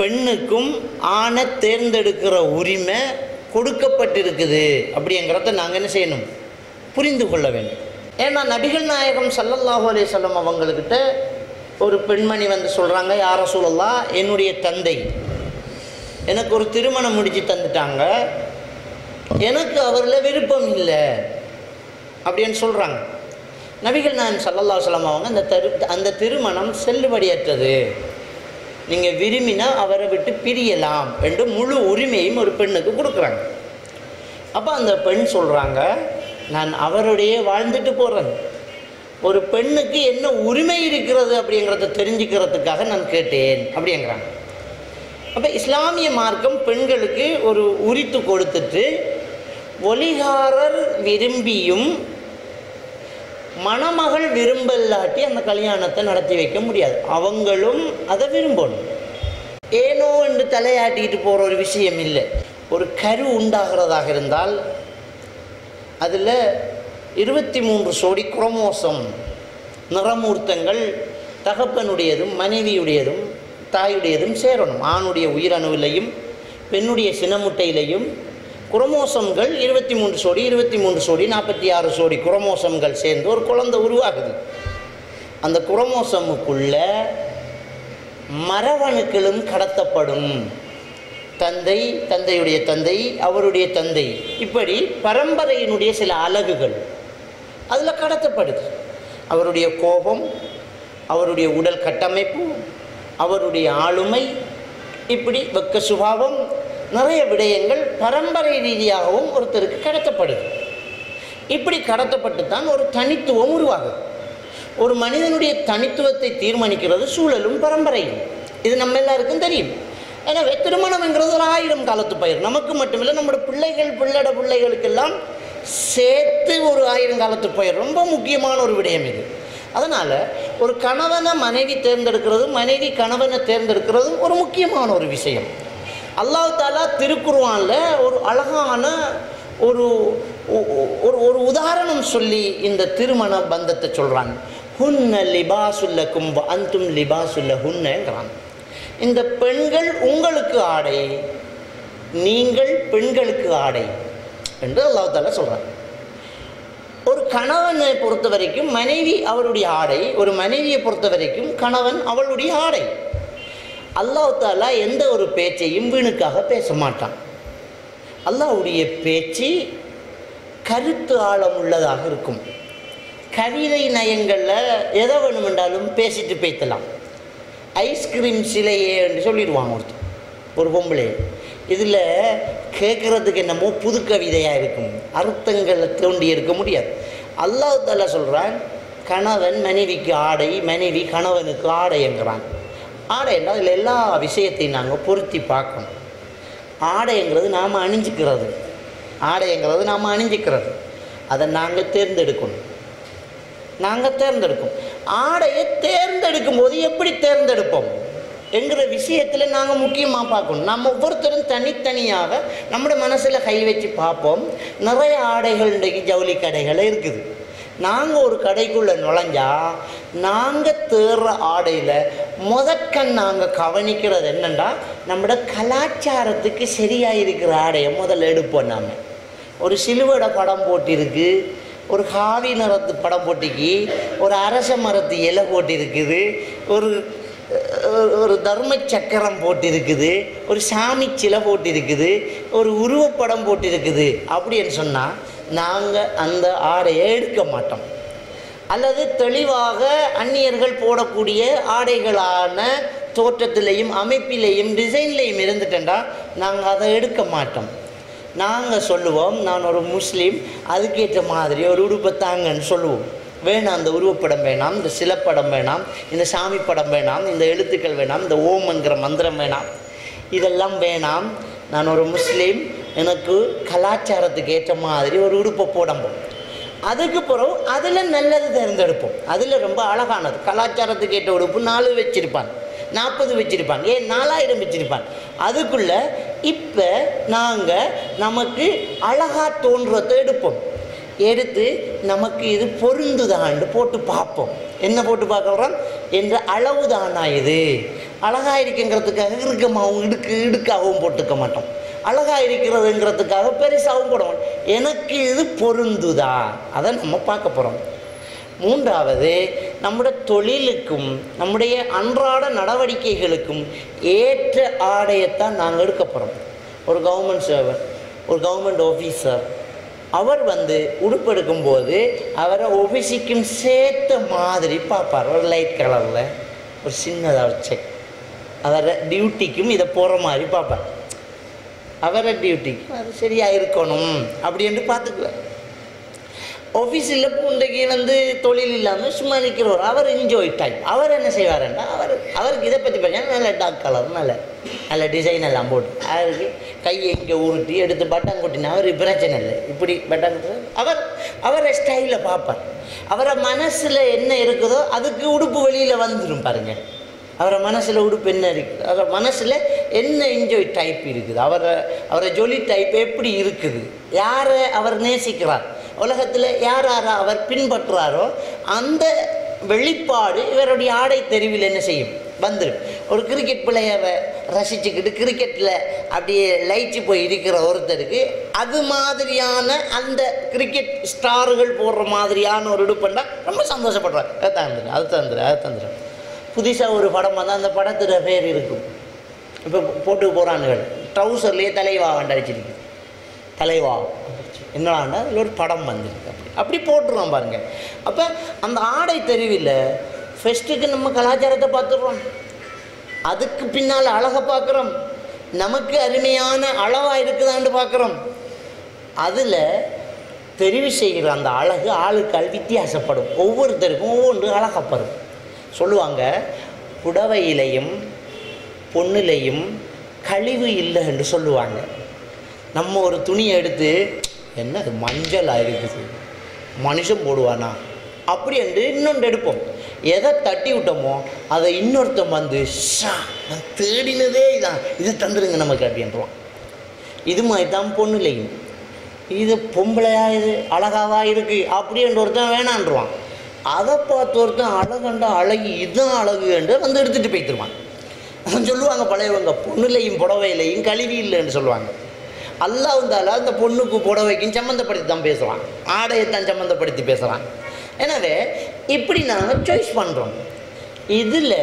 பெண்ணுக்கும் ஆணை தேர்ந்தெடுக்கிற உரிமை கொடுக்கப்பட்டிருக்குது அப்படிங்கிறத நாங்கள் என்ன செய்யணும்? புரிந்து கொள்ள வேண்டும். ஏன்னா நபிகள் நாயகம் சல்லல்லாஹு அலே சொல்லம் அவங்கக்கிட்ட ஒரு பெண்மணி வந்து சொல்கிறாங்க யார சொல்லலாம் என்னுடைய தந்தை. எனக்கு ஒரு திருமணம் முடித்து தந்துட்டாங்க. எனக்கு அவரில் விருப்பம் இல்லை அப்படின்னு சொல்கிறாங்க நபிகள் நாயகம் சல்லல்லா சொல்லம் அவங்க அந்த தரு அந்த திருமணம் செல்லுபடியற்றது. நீங்கள் விரும்பினா அவரை விட்டு பிரியலாம் என்று முழு உரிமையும் ஒரு பெண்ணுக்கு கொடுக்குறாங்க. அப்போ அந்த பெண் சொல்கிறாங்க நான் அவருடைய வாழ்ந்துட்டு போகிறேன் ஒரு பெண்ணுக்கு என்ன உரிமை இருக்கிறது அப்படிங்கிறத தெரிஞ்சுக்கிறதுக்காக நான் கேட்டேன் அப்படிங்கிறாங்க. அப்போ இஸ்லாமிய மார்க்கம் பெண்களுக்கு ஒரு உரித்து கொடுத்துட்டு ஒலிகாரர் விரும்பியும் மணமகள் விரும்பல்லாட்டி அந்த கல்யாணத்தை நடத்தி வைக்க முடியாது. அவங்களும் அதை விரும்பணும். ஏனோ என்று தலையாட்டிக்கிட்டு போகிற ஒரு விஷயம் இல்லை. ஒரு கரு உண்டாகிறதாக இருந்தால் அதில் இருபத்தி மூன்று சோடி குரோமோசம் நிறமூர்த்தங்கள் தகப்பனுடையதும் மனைவியுடையதும் தாயுடையதும் சேரணும். ஆணுடைய உயிரணுவிலையும் பெண்ணுடைய சினமுட்டையிலையும் குரோமோசம்கள் இருபத்தி மூன்று சோடி இருபத்தி மூன்று சோடி நாற்பத்தி ஆறு சோடி குரோமோசம்கள் சேர்ந்து ஒரு குழந்தை உருவாகுது. அந்த குரோமோசமுக்குள்ள மரவணுக்களும் கடத்தப்படும். தந்தை தந்தையுடைய தந்தை அவருடைய தந்தை. இப்படி பரம்பரையினுடைய சில அலகுகள் அதில் கடத்தப்படுது. அவருடைய கோபம் அவருடைய உடல் கட்டமைப்பு அவருடைய ஆளுமை இப்படி வெக்க சுபாவம் நிறைய விடயங்கள் பரம்பரை ரீதியாகவும் ஒருத்தருக்கு கடத்தப்படுது. இப்படி கடத்தப்பட்டு தான் ஒரு தனித்துவம் உருவாகுது. ஒரு மனிதனுடைய தனித்துவத்தை தீர்மானிக்கிறது சூழலும் பரம்பரையும். இது நம்ம எல்லாருக்கும் தெரியும். எனவே திருமணம்ங்கிறது ஒரு ஆயிரம் காலத்து பயிர். நமக்கு மட்டுமில்லை நம்மளோட பிள்ளைகள் பிள்ளட பிள்ளைகளுக்கெல்லாம் சேர்த்து ஒரு ஆயிரம் காலத்து பயிர். ரொம்ப முக்கியமான ஒரு விடயம் இது. அதனால் ஒரு கணவனை மனைவி தேர்ந்தெடுக்கிறதும் மனைவி கணவனை தேர்ந்தெடுக்கிறதும் ஒரு முக்கியமான ஒரு விஷயம். அல்லாஹ் தாலா திருக்குருவானில் ஒரு அழகான ஒரு ஒரு ஒரு உதாரணம் சொல்லி இந்த திருமண பந்தத்தை சொல்கிறாங்க ஹுன்ன லிபாசுல்லக்கும் கும்ப அந்தும் லிபாசுல்ல ஹுன்னங்கிறாங்க இந்த பெண்கள் உங்களுக்கு ஆடை நீங்கள் பெண்களுக்கு ஆடை என்று அல்லாஹ் தாலா சொல்கிறான் ஒரு கணவனை பொறுத்த வரைக்கும் மனைவி அவருடைய ஆடை ஒரு மனைவியை பொறுத்த வரைக்கும் கணவன் அவளுடைய ஆடை. அல்லாஹ் தாலா எந்த ஒரு பேச்சையும் வீணுக்காக பேச மாட்டான் அல்லாஹ்வுடைய பேச்சு கருத்து ஆழம் உள்ளதாக இருக்கும். கவிதை நயங்களில் எதை வேணுமென்றாலும் பேசிட்டு பேத்தலாம் ஐஸ்கிரீம் சிலையே என்று சொல்லிடுவாங்க ஒருத்தர் ஒரு பொம்பளை. இதில் கேட்குறதுக்கு என்னமோ புது கவிதையாக இருக்கும். அர்த்தங்களை தோண்டி எடுக்க முடியாது. அல்லாஹால சொல்கிறான் கணவன் மனைவிக்கு ஆடை மனைவி கணவனுக்கு ஆடைங்கிறான் ஆடை என்றால் அதில் எல்லா விஷயத்தையும் நாங்கள் பொருத்தி பார்க்கணும். ஆடைங்கிறது நாம் அணிஞ்சிக்கிறது. ஆடைங்கிறது நாம் அணிஞ்சிக்கிறது. அதை நாங்கள் தேர்ந்தெடுக்கணும். நாங்கள் தேர்ந்தெடுக்கும் ஆடையை தேர்ந்தெடுக்கும் போது எப்படி தேர்ந்தெடுப்போம்? என்கிற விஷயத்தில் நாங்கள் முக்கியமாக பார்க்கணும். நம்ம ஒவ்வொருத்தரும் தனித்தனியாக நம்முடைய மனசில் கை வச்சு பார்ப்போம். நிறைய ஆடைகள் இன்றைக்கு ஜவுளி கடைகள் இருக்குது. நாங்கள் ஒரு கடைக்குள்ளே நுழைஞ்சால் நாங்கள் தேடுற ஆடையில் முதற்கண் நாங்கள் கவனிக்கிறது என்னென்னா நம்மளோட கலாச்சாரத்துக்கு சரியாக இருக்கிற ஆடையை முதல்ல எடுப்போம் நாம். ஒரு சிலுவடை படம் போட்டிருக்கு ஒரு காவி நிறத்து படம் போட்டிக்கு ஒரு அரச மரத்து இலை போட்டிருக்குது ஒரு ஒரு- ஒரு தர்ம சக்கரம் போட்டிருக்குது ஒரு சாமி சிலை போட்டிருக்குது ஒரு உருவப்படம் போட்டிருக்குது அப்படின்னு சொன்னால் நாங்கள் அந்த ஆடையை எடுக்க மாட்டோம். அல்லது தெளிவாக அந்நியர்கள் போடக்கூடிய ஆடைகளான தோற்றத்திலையும் அமைப்பிலையும் டிசைன்லையும் இருந்துட்டேன்டா நாங்கள் அதை எடுக்க மாட்டோம். நாங்கள் சொல்லுவோம் நான் ஒரு முஸ்லீம் அதுக்கேற்ற மாதிரி ஒரு உடுப்பை தாங்கன்னு சொல்லுவோம். வேணாம் அந்த உருவப்படம் வேணாம் இந்த சிலப்படம் வேணாம் இந்த சாமி படம் வேணாம் இந்த எழுத்துக்கள் வேணாம் இந்த ஓம்ங்கிற மந்திரம் வேணாம். இதெல்லாம் வேணாம். நான் ஒரு முஸ்லீம் எனக்கு கலாச்சாரத்துக்கு ஏற்ற மாதிரி ஒரு உடுப்பை போடம்போம் அதுக்கு பிறகு அதில் நல்லது தேர்ந்தெடுப்போம். அதில் ரொம்ப அழகானது. கலாச்சாரத்துக்கு ஏற்ற உடுப்பு நாலு வச்சுருப்பாங்க நாற்பது வச்சிருப்பாங்க ஏன்? நாலாயிரம் வச்சிருப்பான். அதுக்குள்ளே இப்போ நாங்கள் நமக்கு அழகாக தோன்றத்தை எடுப்போம். எடுத்து நமக்கு இது பொருந்துதான்னு போட்டு பார்ப்போம். என்ன போட்டு பார்க்குறோம் என்ற அளவு தானா இது? அழகாக இருக்குங்கிறதுக்காக இறுக்கமாகவும் இடுக்கு இடுக்காகவும் போட்டுக்க மாட்டோம். அழகாக இருக்கிறதுங்கிறதுக்காக பெருசாகவும் போட எனக்கு இது பொருந்துதா அதை நம்ம பார்க்க போகிறோம் மூன்றாவது நம்முடைய தொழிலுக்கும் நம்முடைய அன்றாட நடவடிக்கைகளுக்கும் ஏற்ற ஆடையைத்தான் நாங்கள் எடுக்க போகிறோம் ஒரு கவர்மெண்ட் சர்வர் ஒரு கவர்மெண்ட் ஆஃபீஸர் அவர் வந்து உடுப்பு எடுக்கும்போது அவரை ஒபிசிக்கும் சேர்த்த மாதிரி பார்ப்பார். ஒரு லைட் கலரில் ஒரு சின்னதாக வச்சு செக் அவரை டியூட்டிக்கும் இதை போகிற மாதிரி பார்ப்பார். அவரை டியூட்டிக்கும் அது சரியாக இருக்கணும். அப்படின்னு பார்த்துக்குவார். ஆஃபீஸில் இன்றைக்கு வந்து தொழில் இல்லாமல் சும்மா நிற்கிறவர். அவர் என்ஜாய் டைம் அவர் என்ன செய்வாருன்னா அவர் அவருக்கு இதை பற்றி பார்த்தீங்கன்னா நல்ல டார்க் கலர் நல்ல நல்ல டிசைன் எல்லாம் போட்டு. அவருக்கு கையை இங்கே உருட்டி எடுத்து பட்டன் கொட்டினா அவருக்கு பிரச்சனை இல்லை. இப்படி பட்டன் கொட்டினா அவர் அவரை ஸ்டைலில் பார்ப்பார். அவரை மனசில் என்ன இருக்குதோ அதுக்கு உடுப்பு வெளியில் வந்துடும் பாருங்க. அவரை மனசில் உடுப்பு என்ன இருக்குது அவரை மனசில் என்ன என்ஜாய் டைப் இருக்குது? அவரை அவரை ஜொலி டைப் எப்படி இருக்குது? யாரை அவர் நேசிக்கிறார்? உலகத்தில் யார் யாரை அவர் பின்பற்றுறாரோ அந்த வெளிப்பாடு இவருடைய ஆடை தெரிவில் என்ன செய்யும்? வந்துடும் ஒரு கிரிக்கெட் பிளேயரை ரசிச்சுக்கிட்டு கிரிக்கெட்டில் அப்படியே லைச்சு போய் இருக்கிற ஒருத்தருக்கு அது மாதிரியான அந்த கிரிக்கெட் ஸ்டார்கள் போடுற மாதிரியான ஒரு இடுப்பண்டா ரொம்ப சந்தோஷப்படுறாங்க அதை தந்துடும் அது தந்துடும் அதை தந்துடும் புதுசாக ஒரு படம் வந்தால் அந்த படத்துட பேர் இருக்கும். இப்போ போட்டு போகிறானுகள் ட்ரௌசர்லேயே தலைவா அடிச்சிருக்கு தலைவா. என்னடா இதில் ஒரு படம் வந்திருக்கு அப்படி. அப்படி போட்டுருவோம் பாருங்கள் அப்போ அந்த ஆடை தெரிவில் ஃபெஸ்ட்டுக்கு நம்ம கலாச்சாரத்தை பார்த்துடுறோம். அதுக்கு பின்னால் அழகை பார்க்குறோம். நமக்கு அருமையான அளவாக இருக்குதான்னு பார்க்குறோம். அதில் தெரிவு செய்கிற அந்த அழகு ஆளுக்கால் வித்தியாசப்படும். ஒவ்வொருத்தருக்கும் ஒவ்வொன்று அழகப்படும். சொல்லுவாங்க புடவையிலையும் பொண்ணுலையும் கழிவு இல்லை என்று சொல்லுவாங்க. நம்ம ஒரு துணியை எடுத்து என்ன அது மஞ்சளாக இருக்குது? மனுஷன் போடுவானா? அப்படி என்று இன்னொன்று எடுப்போம். எதை தட்டி விட்டோமோ அதை இன்னொருத்தன் வந்து ஷா நான் தேடினதே இதான். இது தந்துடுங்க நமக்கு அப்படின்றான் இது மாதிரி தான் பொண்ணுலையும். இது பொம்பளையா இது அழகாவா அப்படி அப்படின்ற ஒருத்தன் வேணான்றான் அதை பார்த்து ஒருத்தன் அழகண்டா அழகி இதுதான் அழகு என்று வந்து எடுத்துகிட்டு போய்த்துருவான் சொல்லுவாங்க பழையவங்க பொண்ணுலையும் புடவையிலையும் கழுவி இல்லைன்னு சொல்லுவாங்க. அல்லாஹால அந்த பொண்ணுக்கு புடவைக்கும் சம்மந்தப்படுத்தி தான் பேசுகிறான் ஆடையத்தான் சம்மந்தப்படுத்தி பேசுகிறான் எனவே இப்படி நாங்கள் சாய்ஸ் பண்ணுறோம் இதில்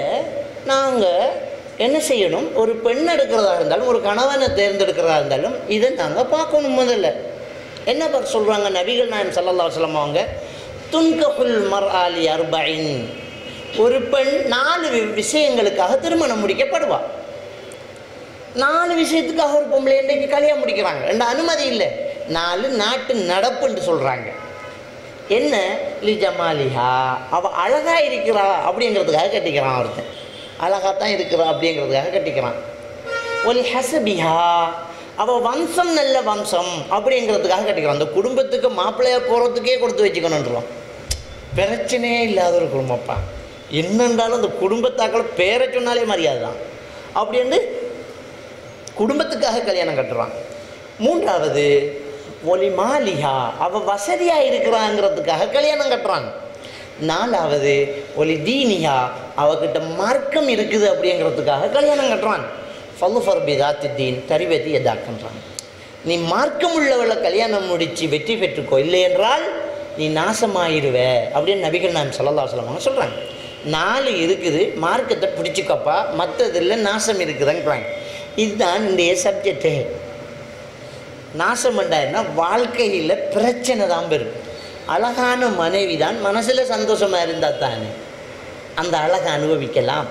நாங்கள் என்ன செய்யணும்? ஒரு பெண் எடுக்கிறதா இருந்தாலும் ஒரு கணவனை தேர்ந்தெடுக்கிறதா இருந்தாலும் இதை நாங்கள் பார்க்கணும் முதல்ல. என்ன பார்க்க சொல்கிறாங்க நபிகள் நாயம் சல்லல்லா சொல்லம் அவங்க? துன்கஹுல் மர் ஆலி அர்பைன். ஒரு பெண் நாலு வி- விஷயங்களுக்காக திருமணம் முடிக்கப்படுவா. நாலு விஷயத்துக்காக ஒரு பொம்பளை இன்றைக்கு கல்யாணம் முடிக்கிறாங்க. ரெண்டு அனுமதி இல்லை. நாலு நாட்டு நடப்புன்னு சொல்கிறாங்க என்ன? லிஜமாலிஹா அவள் அழகாக இருக்கிறா அப்படிங்கிறதுக்காக கட்டிக்கிறான் ஒருத்தன். அழகாக தான் இருக்கிறா அப்படிங்கிறதுக்காக கட்டிக்கிறான். ஒலி ஹசபிஹா. அவள் வம்சம் நல்ல வம்சம் அப்படிங்கிறதுக்காக கட்டிக்கிறான். அந்த குடும்பத்துக்கு மாப்பிள்ளையாக போகிறதுக்கே கொடுத்து வச்சுக்கணுன்றான் பிரச்சனையே இல்லாத ஒரு குடும்பப்பா என்னென்றாலும் அந்த குடும்பத்தாக்கள் பேரை சொன்னாலே மரியாதை தான். அப்படின்னு குடும்பத்துக்காக கல்யாணம் கட்டுறான். மூன்றாவது ஒலி மாலிகா அவள் வசதியாக இருக்கிறாங்கிறதுக்காக கல்யாணம் கட்டுறாங்க நாலாவது ஒலி தீனியா அவகிட்ட மார்க்கம் இருக்குது அப்படிங்கிறதுக்காக கல்யாணம் கட்டுறான். ஃபல்லு ஃபர்பிதாத்தி தீன் தரிவதி எதாக்குன்றான் நீ மார்க்கம் உள்ளவளை கல்யாணம் முடித்து வெற்றி பெற்றுக்கோ இல்லை என்றால் நீ நாசமாயிருவ. அப்படின்னு நபிகள் நான் சொல்லலா சொல்லுவாங்க சொல்கிறாங்க நாலு இருக்குது மார்க்கத்தை பிடிச்சிக்கப்பா மற்றதில் நாசம் இருக்குதுங்கிறாங்க. இதுதான் இன்றைய சப்ஜெக்டு நாசம் என்ன வாழ்க்கையில் பிரச்சனை தான் பெரும் அழகான மனைவி தான் மனசில் சந்தோஷமாக இருந்தால் தானே. அந்த அழகை அனுபவிக்கலாம்.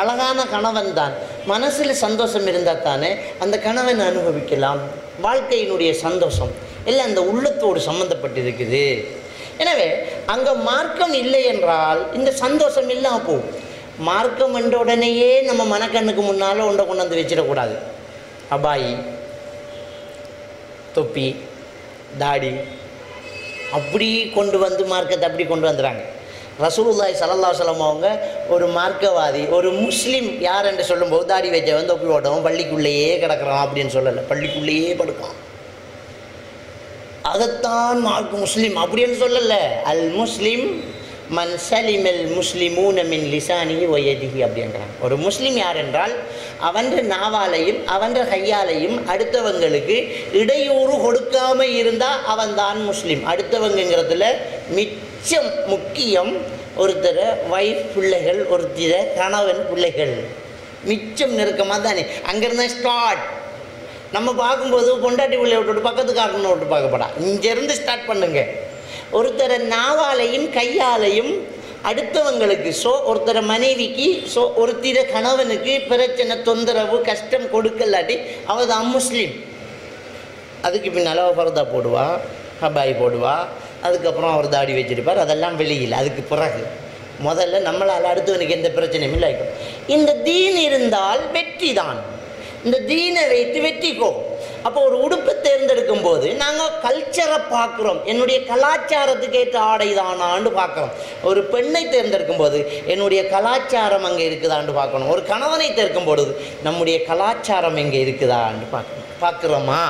அழகான கணவன் தான் மனசில் சந்தோஷம் இருந்தால் தானே அந்த கணவன் அனுபவிக்கலாம். வாழ்க்கையினுடைய சந்தோஷம் எல்லாம் அந்த உள்ளத்தோடு சம்மந்தப்பட்டிருக்குது எனவே அங்கே மார்க்கம் இல்லை என்றால் இந்த சந்தோஷம் இல்லாமல் போகும். மார்க்கம் என்ற உடனேயே நம்ம மனக்கண்ணுக்கு முன்னால் ஒன்றை கொண்டு வந்து வச்சிடக்கூடாது. அபாயி தொப்பி தாடி அப்படி கொண்டு வந்து மார்க்கத்தை அப்படி கொண்டு வந்துடுறாங்க. ரசூலுல்லாய் சல்லா சொல்லம் அவங்க ஒரு மார்க்கவாதி ஒரு முஸ்லீம் யார் என்று சொல்லும்போது தாடி வச்சவன் தொப்பி ஓட்டவன் பள்ளிக்குள்ளேயே கிடக்கிறான் அப்படின்னு சொல்லலை. பள்ளிக்குள்ளேயே படுக்கான் அதைத்தான் மார்க் முஸ்லீம் அப்படின்னு சொல்லலை. அல் முஸ்லீம் மன் சலிமல் முஸ்லிமூன மின் லிசானி ஒயதிகி அப்படின்றான் ஒரு முஸ்லீம் யார் என்றால் அவன் நாவாலையும் அவன் கையாலையும் அடுத்தவங்களுக்கு இடையூறு கொடுக்காம இருந்தால் அவன்தான் முஸ்லீம். அடுத்தவங்கங்கிறதுல மிச்சம் முக்கியம் ஒருத்தரை வைஃப் பிள்ளைகள் ஒருத்தர கணவன் பிள்ளைகள். மிச்சம் நெருக்கமாக தானே அங்கேருந்து ஸ்டார்ட் நம்ம பார்க்கும்போது பொண்டாட்டி பிள்ளைய விட்டுட்டு பக்கத்துக்காரனை விட்டு பார்க்கப்படா இங்கேருந்து ஸ்டார்ட் பண்ணுங்க. ஒருத்தரை நாவாலையும் கையாலையும் அடுத்தவங்களுக்கு ஸோ ஒருத்தரை மனைவிக்கு ஸோ ஒருத்தர கணவனுக்கு பிரச்சனை தொந்தரவு கஷ்டம் கொடுக்கலாட்டி அவள் தான் முஸ்லீம். அதுக்கு பின்னால் அவள் பரதா போடுவா ஹபாய் போடுவா அதுக்கப்புறம் அவர் தாடி வச்சிருப்பார் அதெல்லாம் வெளியில் அதுக்கு பிறகு. முதல்ல நம்மளால் அடுத்தவனுக்கு எந்த பிரச்சனையும் இல்லை. இந்த தீன் இருந்தால் வெற்றி தான் இந்த தீனை வைத்து வெற்றிக்கோ அப்போ ஒரு உடுப்பை தேர்ந்தெடுக்கும் போது நாங்கள் கல்ச்சரை பார்க்குறோம். என்னுடைய கலாச்சாரத்துக்கு ஏற்ற ஆடை தானான்னு பார்க்குறோம். ஒரு பெண்ணை தேர்ந்தெடுக்கும் போது என்னுடைய கலாச்சாரம் அங்கே இருக்குதான்னு பார்க்கணும். ஒரு கணவனை தேர்க்கும் பொழுது நம்முடைய கலாச்சாரம் எங்கே இருக்குதான்னு பார்க்கணும். பார்க்குறோமா?